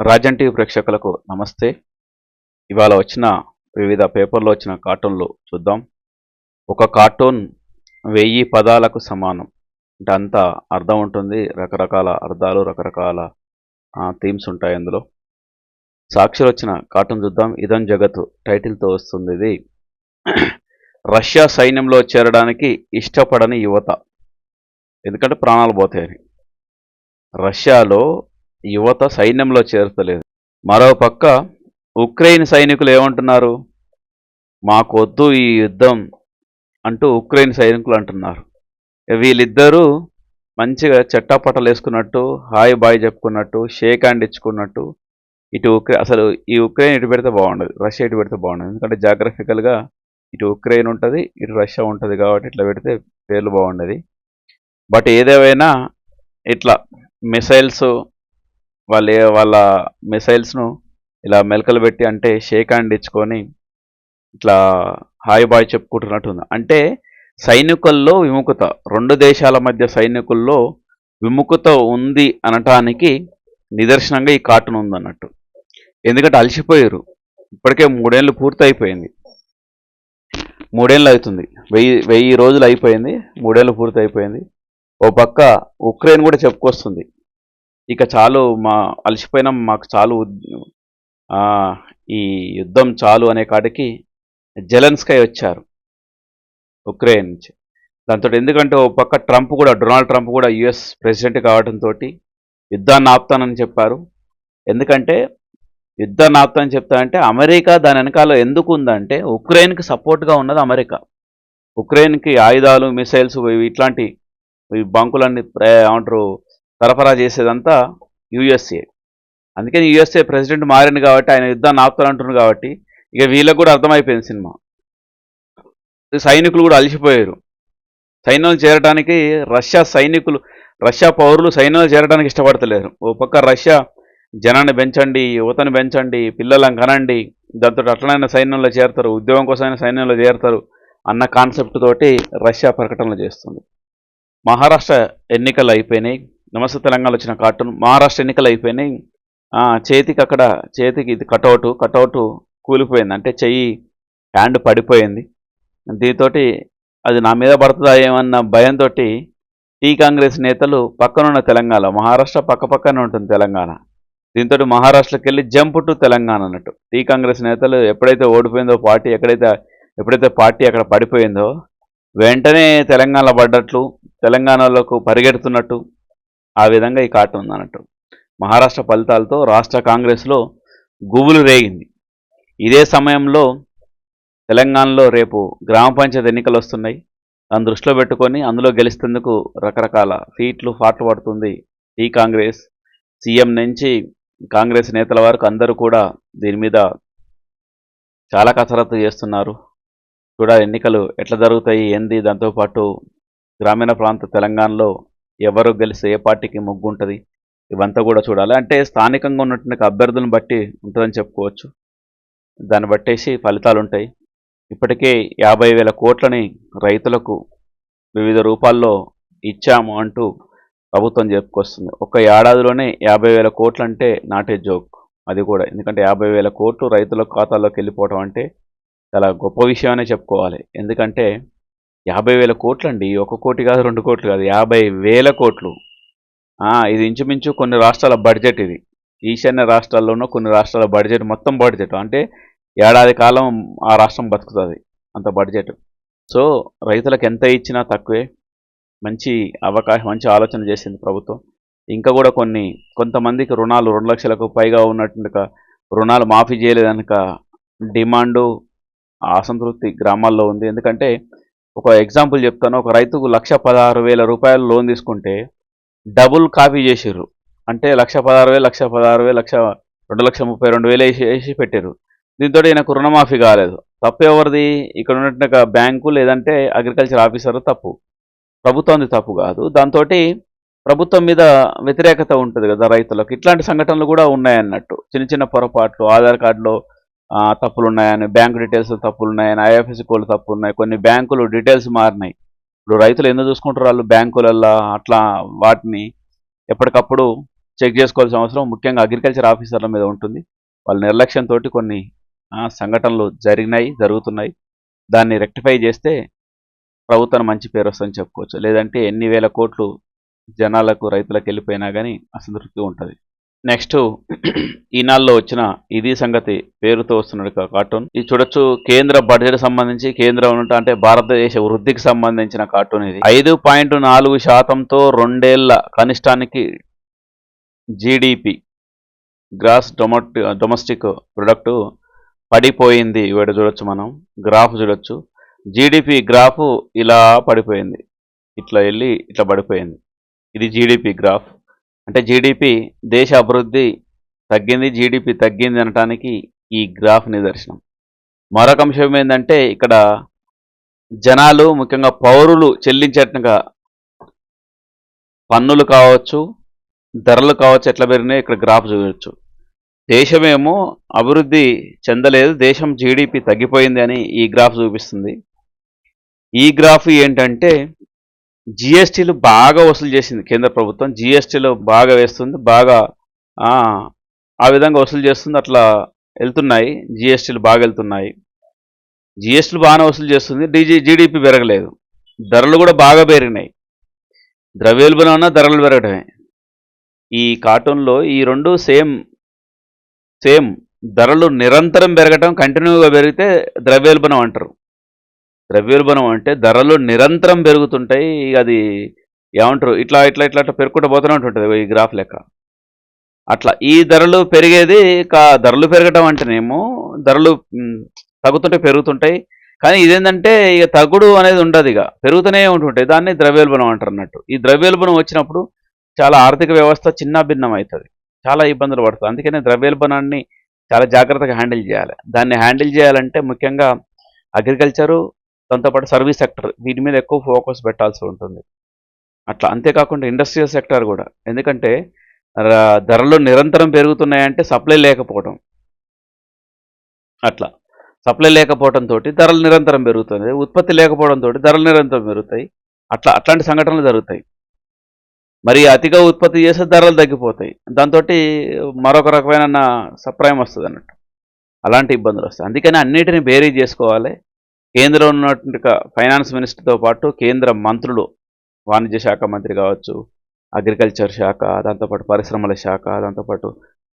Rajan TV ప్రేక్షకులకు నమస్తే. ఇవాళ వచ్చిన వివిధ పేపర్లో వచ్చిన కార్టూన్లు చూద్దాం. ఒక కార్టూన్ వెయ్యి పదాలకు సమానం. అంటే అంత అర్థం ఉంటుంది. రకరకాల అర్థాలు రకరకాల థీమ్స్ ఉంటాయి అందులో. సాక్షులు వచ్చిన కార్టూన్ చూద్దాం. ఇదం జగత్తు టైటిల్తో వస్తుంది ఇది. రష్యా సైన్యంలో చేరడానికి ఇష్టపడని యువత. ఎందుకంటే ప్రాణాలు పోతాయని. రష్యాలో యువత సైన్యంలో చేరుతలేదు. మరోపక్క ఉక్రెయిన్ సైనికులు ఏమంటున్నారు? మాకొద్దు ఈ యుద్ధం అంటూ ఉక్రెయిన్ సైనికులు అంటున్నారు. వీళ్ళిద్దరూ మంచిగా చెట్టాపట్టలు వేసుకున్నట్టు హాయ్ బాయ్ చెప్పుకున్నట్టు షేక్ హ్యాండ్ ఇచ్చుకున్నట్టు ఇటు ఉక్రెయిన్ అసలు ఈ ఉక్రెయిన్ ఇటు పెడితే బాగుండదు. రష్యా ఇటు పెడితే బాగుండదు. ఎందుకంటే జాగ్రఫికల్గా ఇటు ఉక్రెయిన్ ఉంటుంది ఇటు రష్యా ఉంటుంది కాబట్టి ఇట్లా పెడితే పేర్లు బాగుండదు. బట్ ఏదేమైనా ఇట్లా మిసైల్స్ వాళ్ళ వాళ్ళ మిసైల్స్ను ఇలా మెలకలు పెట్టి అంటే షేక్ హ్యాండ్ ఇచ్చుకొని ఇట్లా హాయ్ బాయ్ చెప్పుకుంటున్నట్టు ఉంది అంటే సైనికుల్లో విముఖత రెండు దేశాల మధ్య సైనికుల్లో విముఖత ఉంది అనటానికి నిదర్శనంగా ఈ కార్టూన్ ఉందన్నట్టు. ఎందుకంటే అలసిపోయారు. ఇప్పటికే మూడేళ్ళు పూర్తయిపోయింది. మూడేళ్ళు అవుతుంది వెయ్యి వెయ్యి రోజులు అయిపోయింది. మూడేళ్ళు పూర్తి అయిపోయింది ఓ పక్క ఉక్రెయిన్ కూడా చెప్పుకొస్తుంది. ఇక చాలు మా అలసిపోయినాం మాకు చాలు ఈ యుద్ధం చాలు అనే కాడికి జెలెన్స్కై వచ్చారు ఉక్రెయిన్ నుంచి. దాంతో ఎందుకంటే ఓ పక్క ట్రంప్ కూడా డొనాల్డ్ ట్రంప్ కూడా యుఎస్ ప్రెసిడెంట్ కావడంతో యుద్ధాన్ని ఆపుతానని చెప్పారు. ఎందుకంటే యుద్ధాన్ని ఆపుతానని చెప్తానంటే అమెరికా దాని వెనకాల ఎందుకు ఉందంటే ఉక్రెయిన్కి సపోర్ట్గా ఉన్నది అమెరికా. ఉక్రెయిన్కి ఆయుధాలు మిసైల్స్ ఇట్లాంటి బంకులన్నీ ఏమంటారు సరఫరా చేసేదంతా యుఎస్ఏ. అందుకని యుఎస్ఏ ప్రెసిడెంట్ మారింది కాబట్టి ఆయన యుద్ధాన్ని ఆపుతానంటున్నారు కాబట్టి ఇక వీళ్ళకు కూడా అర్థమైపోయింది సినిమా. సైనికులు కూడా అలసిపోయారు. సైన్యం చేరడానికి రష్యా సైనికులు రష్యా పౌరులు సైన్యంలో చేరడానికి ఇష్టపడతలేరు. ఓ పక్క రష్యా జనాన్ని పెంచండి యువతను పెంచండి పిల్లలను కనండి దాంతో అట్లనైనా సైన్యంలో చేరతారు ఉద్యోగం కోసమైనా సైన్యంలో చేరతారు అన్న కాన్సెప్ట్ తోటి రష్యా ప్రకటనలు చేస్తుంది. మహారాష్ట్ర ఎన్నికలు అయిపోయినాయి. నమస్తే తెలంగాణలో వచ్చిన కార్టూన్ మహారాష్ట్ర ఎన్నికలు అయిపోయినాయి. చేతికి అక్కడ చేతికి ఇది కటౌటు కటౌటు కూలిపోయింది. అంటే చెయ్యి హ్యాండ్ పడిపోయింది. దీంతో అది నా మీద పడుతుందా ఏమన్న భయంతో టీ కాంగ్రెస్ నేతలు పక్కనున్న తెలంగాణ మహారాష్ట్ర పక్క పక్కనే ఉంటుంది తెలంగాణ. దీంతో మహారాష్ట్రకి వెళ్ళి జంప్ టు తెలంగాణ అన్నట్టు. టీ కాంగ్రెస్ నేతలు ఎప్పుడైతే ఓడిపోయిందో పార్టీ ఎక్కడైతే ఎప్పుడైతే పార్టీ అక్కడ పడిపోయిందో వెంటనే తెలంగాణ పడ్డట్లు తెలంగాణలోకి పరిగెడుతున్నట్టు ఆ విధంగా ఈ కార్టూన్ ఉంది అన్నట్టు మహారాష్ట్ర ఫలితాలతో రాష్ట్ర కాంగ్రెస్లో గుబులు రేగింది. ఇదే సమయంలో తెలంగాణలో రేపు గ్రామ పంచాయతీ ఎన్నికలు వస్తున్నాయి. దాన్ని దృష్టిలో పెట్టుకొని అందులో గెలిస్తేందుకు రకరకాల సీట్లు ఫాట్లు పడుతుంది ఈ కాంగ్రెస్. సీఎం నుంచి కాంగ్రెస్ నేతల వరకు అందరూ కూడా దీని మీద చాలా కసరత్తు చేస్తున్నారు. కూడా ఎన్నికలు ఎట్లా జరుగుతాయి ఏంది దాంతోపాటు గ్రామీణ ప్రాంత తెలంగాణలో ఎవరు గెలిస్తే ఏ పార్టీకి ముగ్గు ఉంటుంది ఇవంతా కూడా చూడాలి. అంటే స్థానికంగా ఉన్నటువంటి అభ్యర్థులను బట్టి ఉంటుందని చెప్పుకోవచ్చు. దాన్ని బట్టేసి ఫలితాలు ఉంటాయి. ఇప్పటికే యాభై వేల కోట్లని రైతులకు వివిధ రూపాల్లో ఇచ్చాము అంటూ ప్రభుత్వం చెప్పుకొస్తుంది. ఒక ఏడాదిలోనే యాభై వేల కోట్లు అంటే నాటే జోక్. అది కూడా. ఎందుకంటే యాభై వేల కోట్లు రైతుల ఖాతాల్లోకి వెళ్ళిపోవడం అంటే చాలా గొప్ప విషయమనే చెప్పుకోవాలి. ఎందుకంటే యాభై వేల కోట్లు అండి ఒక కోటి కాదు రెండు కోట్లు కాదు. యాభై వేల కోట్లు. ఇది ఇంచుమించు కొన్ని రాష్ట్రాల బడ్జెట్ ఇది. ఈశాన్య రాష్ట్రాల్లోనూ కొన్ని రాష్ట్రాల బడ్జెట్ మొత్తం బడ్జెట్. అంటే ఏడాది కాలం ఆ రాష్ట్రం బతుకుతుంది అంత బడ్జెట్. సో రైతులకు ఎంత ఇచ్చినా తక్కువే. మంచి అవకాశం మంచి ఆలోచన చేసింది ప్రభుత్వం. ఇంకా కూడా కొన్ని కొంతమందికి రుణాలు రెండు లక్షలకు పైగా ఉన్నట్టుగా రుణాలు మాఫీ చేయలేదనక డిమాండు అసంతృప్తి గ్రామాల్లో ఉంది. ఎందుకంటే ఒక ఎగ్జాంపుల్ చెప్తాను. ఒక రైతుకు లక్ష పదహారు వేల రూపాయలు లోన్ తీసుకుంటే డబుల్ కాపీ చేసిర్రు. అంటే లక్ష పదహారు వేలు లక్ష పదహారు వేలు లక్ష రెండు లక్ష ముప్పై రెండు వేలు వేసి వేసి పెట్టారు దీంతో ఈయనకు రుణమాఫీ కాలేదు. తప్పు ఎవరిది? ఇక్కడ ఉన్నట్టుగా బ్యాంకు లేదంటే అగ్రికల్చర్ ఆఫీసర్ తప్పు. ప్రభుత్వం తప్పు కాదు. దాంతో ప్రభుత్వం మీద వ్యతిరేకత ఉంటుంది కదా రైతులకు. ఇట్లాంటి సంఘటనలు కూడా ఉన్నాయన్నట్టు. చిన్న చిన్న పొరపాట్లు ఆధార్ కార్డులో తప్పులు ఉన్నాయని బ్యాంకు డీటెయిల్స్ తప్పులు ఉన్నాయని ఐఎఫ్ఎస్సి కోళ్ళు తప్పులు ఉన్నాయి కొన్ని బ్యాంకులు డీటెయిల్స్ మారినాయి. ఇప్పుడు రైతులు ఎందుకు చూసుకుంటారు వాళ్ళు బ్యాంకులల్లో? అట్లా వాటిని ఎప్పటికప్పుడు చెక్ చేసుకోవాల్సిన అవసరం. ముఖ్యంగా అగ్రికల్చర్ ఆఫీసర్ల మీద ఉంటుంది. వాళ్ళ నిర్లక్ష్యంతో కొన్ని సంఘటనలు జరిగినాయి జరుగుతున్నాయి. దాన్ని రెక్టిఫై చేస్తే ప్రభుత్వానికి మంచి పేరు వస్తుందని చెప్పుకోవచ్చు. లేదంటే ఎన్ని వేల కోట్లు జనాలకు రైతులకు వెళ్ళిపోయినా కానీ అసంతృప్తి ఉంటుంది. నెక్స్ట్ ఈనాల్లో వచ్చిన ఇది సంగతి పేరుతో వస్తున్న కార్టూన్. ఇది చూడొచ్చు కేంద్ర బడ్జెట్ సంబంధించి కేంద్రం ఉన్నట్టు అంటే భారతదేశ వృద్ధికి సంబంధించిన కార్టూన్ ఇది. ఐదు పాయింట్ నాలుగు శాతంతో రెండేళ్ళ కనిష్టానికి జీడిపి గ్రాస్ డొమట్ డొమెస్టిక్ ప్రొడక్ట్ పడిపోయింది. ఇవాడ చూడొచ్చు మనం గ్రాఫ్ చూడొచ్చు. జీడిపి గ్రాఫ్ ఇలా పడిపోయింది. ఇట్లా వెళ్ళి ఇట్లా పడిపోయింది. ఇది జీడిపి గ్రాఫ్. అంటే జీడిపి దేశ అభివృద్ధి తగ్గింది జీడిపి తగ్గింది అనటానికి ఈ గ్రాఫ్ నిదర్శనం. మరొక అంశం ఏంటంటే ఇక్కడ జనాలు ముఖ్యంగా పౌరులు చెల్లించేట్టుగా పన్నులు కావచ్చు ధరలు కావచ్చు ఎట్లా పెరిగినాయి ఇక్కడ గ్రాఫ్ చూడవచ్చు దేశమేమో అభివృద్ధి చెందలేదు దేశం జీడిపి తగ్గిపోయింది అని ఈ గ్రాఫ్ చూపిస్తుంది. ఈ గ్రాఫ్ ఏంటంటే జిఎస్టీలు బాగా వసూలు చేసింది కేంద్ర ప్రభుత్వం. జిఎస్టీలు బాగా వేస్తుంది బాగా ఆ, విధంగా వసూలు చేస్తుంది అట్లా వెళ్తున్నాయి. జిఎస్టీలు బాగా వెళ్తున్నాయి. జిఎస్టీలు బాగానే వసూలు చేస్తుంది. డీజీ జీడిపి పెరగలేదు. ధరలు కూడా బాగా పెరిగినాయి. ద్రవ్యోల్బణం ధరలు పెరగడమే. ఈ కార్టూన్లో ఈ రెండు సేమ్ సేమ్ ధరలు నిరంతరం పెరగటం కంటిన్యూగా పెరిగితే ద్రవ్యోల్బణం అంటారు. ద్రవ్యోల్బణం అంటే ధరలు నిరంతరం పెరుగుతుంటాయి. ఇక అది ఏమంటారు? ఇట్లా ఇట్లా ఇట్లా ఇట్లా పెరుగుకుంటూ పోతూనే ఉంటుంటుంది ఈ గ్రాఫ్ లెక్క. అట్లా ఈ ధరలు పెరిగేది కా ధరలు పెరగటం అంటేనేమో ధరలు తగ్గుతుంటే పెరుగుతుంటాయి. కానీ ఇదేంటంటే ఇక తగ్గుడు అనేది ఉండదు ఇక. పెరుగుతూనే ఉంటుంటాయి. దాన్ని ద్రవ్యోల్బణం అంటారు అన్నట్టు. ఈ ద్రవ్యోల్బణం వచ్చినప్పుడు చాలా ఆర్థిక వ్యవస్థ చిన్న భిన్నం అవుతుంది. చాలా ఇబ్బందులు పడుతుంది. అందుకనే ద్రవ్యోల్బణాన్ని చాలా జాగ్రత్తగా హ్యాండిల్ చేయాలి. దాన్ని హ్యాండిల్ చేయాలంటే ముఖ్యంగా అగ్రికల్చరు దాంతోపాటు సర్వీస్ సెక్టర్ వీటి మీద ఎక్కువ ఫోకస్ పెట్టాల్సి ఉంటుంది. అట్లా అంతేకాకుండా ఇండస్ట్రియల్ సెక్టర్ కూడా. ఎందుకంటే ధరలు నిరంతరం పెరుగుతున్నాయంటే సప్లై లేకపోవడం. అట్లా. సప్లై లేకపోవడంతో ధరలు నిరంతరం పెరుగుతుంది ఉత్పత్తి లేకపోవడంతో ధరలు నిరంతరం పెరుగుతాయి. అట్లా అట్లాంటి సంఘటనలు జరుగుతాయి. మరి అతిగా ఉత్పత్తి చేస్తే ధరలు తగ్గిపోతాయి. దాంతో మరొక రకమైన సప్రాయం వస్తుంది అన్నట్టు అలాంటి ఇబ్బందులు వస్తాయి. అందుకని అన్నిటిని బేరీ చేసుకోవాలి. కేంద్రంలో ఉన్నటువంటి ఫైనాన్స్ మినిస్టర్తో పాటు కేంద్ర మంత్రులు వాణిజ్య శాఖ మంత్రి కావచ్చు అగ్రికల్చర్ శాఖ దాంతోపాటు పరిశ్రమల శాఖ దాంతోపాటు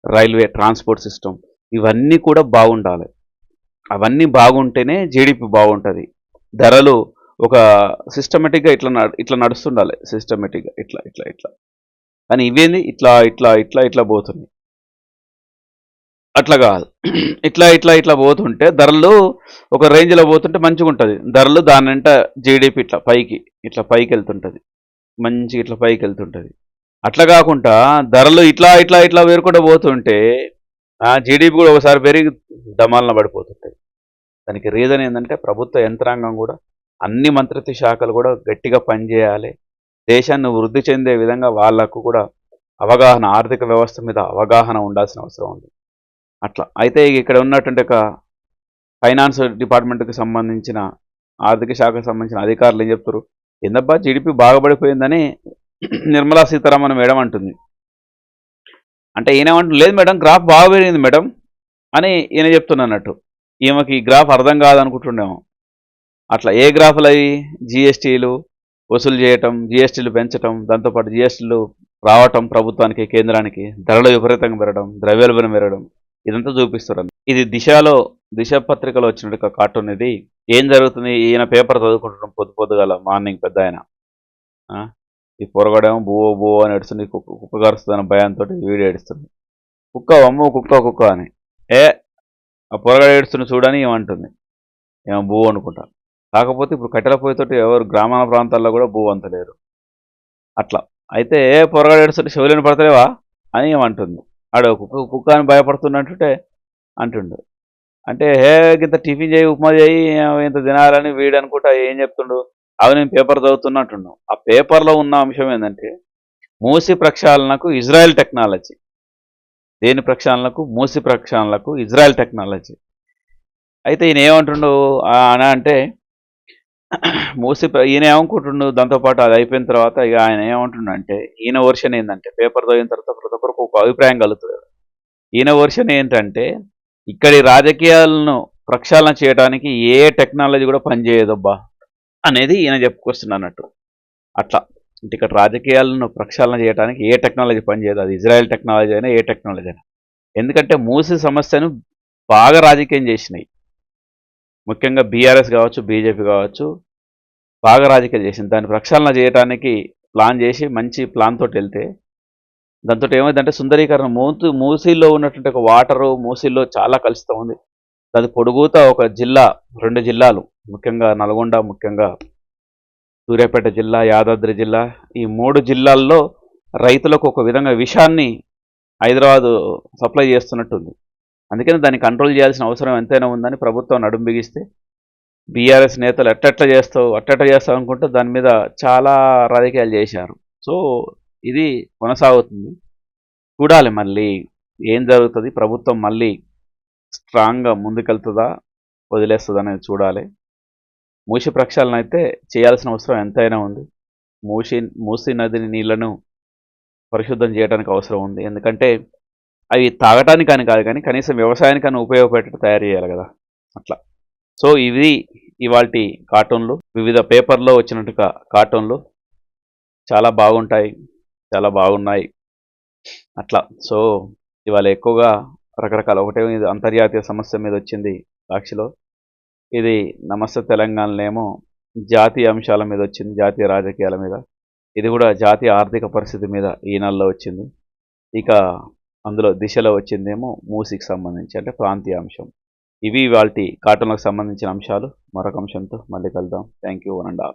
రైల్వే ట్రాన్స్పోర్ట్ సిస్టమ్ ఇవన్నీ కూడా బాగుండాలి. అవన్నీ బాగుంటేనే జీడిపి బాగుంటుంది. ధరలు ఒక సిస్టమేటిక్గా ఇట్లా ఇట్లా నడుస్తుండాలి. సిస్టమేటిక్గా ఇట్లా ఇట్లా ఇట్లా. కానీ ఇవేంది? ఇట్లా ఇట్లా ఇట్లా ఇట్లా పోతుంది అట్లా కాదు. ఇట్లా ఇట్లా ఇట్లా పోతుంటే ధరలు ఒక రేంజ్లో పోతుంటే మంచిగా ఉంటుంది ధరలు దానింట జీడిపి ఇట్లా పైకి ఇట్లా పైకి వెళ్తుంటుంది మంచిగా ఇట్లా పైకి వెళ్తుంటుంది అట్లా కాకుండా ధరలు ఇట్లా ఇట్లా ఇట్లా వేరుకుంటూ పోతుంటే ఆ జీడిపి కూడా ఒకసారి పెరిగి దమాలన పడిపోతుంటాయి దానికి రీజన్ ఏంటంటే ప్రభుత్వ యంత్రాంగం కూడా అన్ని మంత్రిత్వ శాఖలు కూడా గట్టిగా పనిచేయాలి. దేశాన్ని వృద్ధి చెందే విధంగా వాళ్ళకు కూడా అవగాహన ఆర్థిక వ్యవస్థ మీద అవగాహన ఉండాల్సిన అవసరం ఉంది. అట్లా. అయితే ఇక్కడ ఉన్నటువంటి ఒక ఫైనాన్స్ డిపార్ట్మెంట్కి సంబంధించిన ఆర్థిక శాఖకు సంబంధించిన అధికారులు ఏం చెప్తారు? ఏందబ్బా జీడిపి బాగుపడిపోయిందని నిర్మలా సీతారామన్ మేడం అంటుంది. అంటే ఈయనేమంటుంది లేదు మేడం గ్రాఫ్ బాగా పెరిగింది మేడం అని ఈయన చెప్తున్నట్టు ఈమెకి ఈ గ్రాఫ్ అర్థం కాదనుకుంటుండేమో. అట్లా ఏ గ్రాఫ్లు అవి? జిఎస్టీలు వసూలు చేయటం జిఎస్టీలు పెంచటం దాంతోపాటు జిఎస్టీలు రావటం ప్రభుత్వానికి కేంద్రానికి ధరలు విపరీతంగా పెరగడం ద్రవ్యోల్బణం పెరగడం. ఇదంతా చూపిస్తారు ఇది దిశలో దిశ పత్రికలో వచ్చినట్టు ఒక కార్టూన్ ఇది. ఏం జరుగుతుంది? ఈయన పేపర్ చదువుకుంటున్నాం పొద్దు పొద్దుగాల మార్నింగ్ పెద్ద ఆయన. ఆ? ఈ పొరగడేమో బువో బువో అని ఏడుస్తుంది. కుక్క కుక్క కరుస్తుందని భయంతో వీడియో ఏడుస్తుంది. కుక్క అమ్మ కుక్క కుక్క అని. ఏ? ఆ పొరగడ ఏడుస్తున్న చూడని ఏమంటుంది ఏమో బువ్వ అనుకుంటా. కాకపోతే ఇప్పుడు కట్టెల పొయ్యితోటి ఎవరు గ్రామాల ప్రాంతాల్లో కూడా బువ్వ అంతలేరు అట్లా. అయితే ఏ పొరగడ ఏడుస్తుంటే చెవులను పడతలేవా? అని ఏమంటుంది ఆడ కుక్క కుక్క అని భయపడుతున్నట్టుంటే అంటుండు. అంటే హే ఇంత టిఫిన్ చేయి ఉప్మా చేయి ఇంత తినాలని వీడు అనుకుంటా ఏం చెప్తుండు? అవి నేను పేపర్ చదువుతున్నట్టుండు. ఆ పేపర్లో ఉన్న అంశం ఏంటంటే మూసి ప్రక్షాళనకు ఇజ్రాయెల్ టెక్నాలజీ. దేని ప్రక్షాళనకు? మూసి ప్రక్షాళనకు ఇజ్రాయెల్ టెక్నాలజీ. అయితే ఈయన ఏమంటుండు? అనా అని అంటే మూసి ఈయన ఏమనుకుంటుండు దాంతోపాటు అది అయిపోయిన తర్వాత ఇక ఆయన ఏమంటుండంటే ఈయన వర్షన్ ఏంటంటే పేపర్ చదివిన తర్వాత ప్రతి ఒక్కరికి ఒక అభిప్రాయం కలుగుతుంది. ఈయన వర్షన్ ఏంటంటే ఇక్కడి రాజకీయాలను ప్రక్షాళన చేయడానికి ఏ టెక్నాలజీ కూడా పనిచేయదబ్బా అనేది ఈయన చెప్పుకొస్తున్నట్టు అట్లా. అంటే ఇక్కడ రాజకీయాలను ప్రక్షాళన చేయడానికి ఏ టెక్నాలజీ పనిచేయదు అది ఇజ్రాయెల్ టెక్నాలజీ అయినా ఏ టెక్నాలజీ అయినా. ఎందుకంటే మూసి సమస్యను బాగా రాజకీయం చేసినాయి. ముఖ్యంగా బీఆర్ఎస్ కావచ్చు బీజేపీ కావచ్చు బాగా రాజకీయాలు చేసింది. దాన్ని ప్రక్షాళన చేయడానికి ప్లాన్ చేసి మంచి ప్లాన్ తోటి వెళ్తే దాంతో ఏమైందంటే సుందరీకరణ మూతు మూసీలో ఉన్నటువంటి ఒక వాటరు మూసీల్లో చాలా కలుస్తూ ఉంది. అది పొడుగుతా ఒక జిల్లా రెండు జిల్లాలు ముఖ్యంగా నల్గొండ ముఖ్యంగా సూర్యాపేట జిల్లా యాదాద్రి జిల్లా ఈ మూడు జిల్లాల్లో రైతులకు ఒక విధంగా విషాన్ని హైదరాబాదు సప్లై చేస్తున్నట్టుంది. అందుకని దాన్ని కంట్రోల్ చేయాల్సిన అవసరం ఎంతైనా ఉందని ప్రభుత్వం నడుం బిగిస్తే బీఆర్ఎస్ నేతలు ఎట్టెట్ల చేస్తావు అట్టెట్ట చేస్తావు అనుకుంటే దాని మీద చాలా రాజకీయాలు చేశారు. సో ఇది కొనసాగుతుంది. చూడాలి మళ్ళీ ఏం జరుగుతుంది. ప్రభుత్వం మళ్ళీ స్ట్రాంగ్గా ముందుకెళ్తుందా వదిలేస్తుందా అనేది చూడాలి. మూసి ప్రక్షాళన అయితే చేయాల్సిన అవసరం ఎంతైనా ఉంది. మూసి మూసి నదిని నీళ్ళను పరిశుద్ధం చేయడానికి అవసరం ఉంది. ఎందుకంటే అవి తాగటానికి అని కాదు కానీ కనీసం వ్యవసాయానికని ఉపయోగపడేటట్టు తయారు చేయాలి కదా. అట్లా. సో ఇవి ఇవాల్టి కార్టూన్లు. వివిధ పేపర్లో వచ్చినట్టుగా కార్టూన్లు. చాలా బాగుంటాయి. చాలా బాగున్నాయి. అట్లా. సో ఇవాళ ఎక్కువగా రకరకాల ఒకటే ఇది అంతర్జాతీయ సమస్య మీద వచ్చింది సాక్షిలో. ఇది నమస్తే తెలంగాణలో జాతీయ అంశాల మీద వచ్చింది జాతీయ రాజకీయాల మీద. ఇది కూడా జాతీయ ఆర్థిక పరిస్థితి మీద ఈ నెలలో వచ్చింది. ఇక అందులో దిశలో వచ్చిందేమో మూసికి సంబంధించి అంటే ప్రాంతీయ అంశం. ఇవి వాటి కాటన్లకు సంబంధించిన అంశాలు. మరొక అంశంతో మళ్ళీ కలుద్దాం. Thank you one and all.